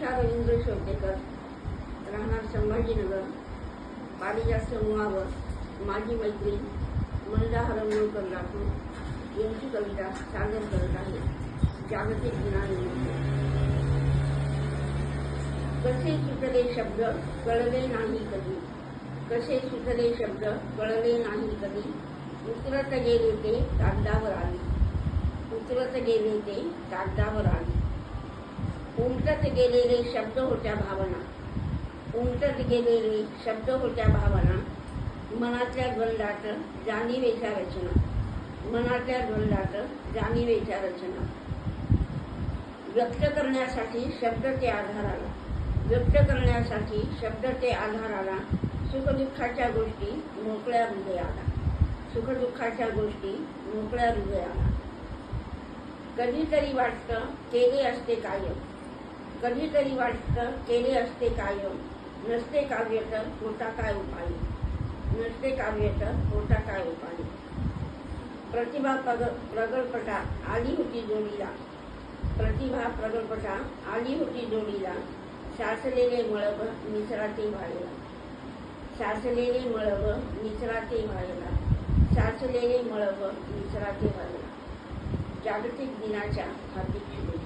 उषा रवींद्र शेवटेकर राहणार संभाजीनगर पारिजा समूहावर माझी मैत्रीण मंदा हरमणकर लातूर यांची कविता सादर करत आहे. जागतिक दिनानिमित्त. कसे सुटले शब्द कळले नाही कधी? कसे सुटले शब्द कळले नाही कधी? उतरत गेले ते कागदावर आले. उतरत गेले ते कागदावर आले. उमटत गेलेले शब्द होत्या भावना. उमटत गेलेले शब्द होत्या भावना. मनातल्या द्वंदात जाणीवेच्या रचना. मनातल्या द्वंदात जाणीवेच्या रचना. व्यक्त करण्यासाठी शब्द ते आधाराला. व्यक्त करण्यासाठी शब्द ते आधाराला सुखदुःखाच्या गोष्टी मोकळ्या हृदयाला. सुखदुःखाच्या गोष्टी मोकळ्या हृदयाला. कधीतरी वाटतं केले असते कायम. कधीतरी वाटतं केले असते कायम. नसते काव्य तर होता काय उपाय? नसते काव्य तर होता काय उपाय? प्रतिभा प्रग प्रगल्पटा आली होती जोडीला. प्रतिभा प्रगल्पटा आली होती जोडीला. शासलेले मळब निचराते व्हायला. शासलेले मळब निचराते व्हायला. शासलेले मळब निचराते व्हायला. जागतिक दिनाच्या हार्दिक शुभेच्छा.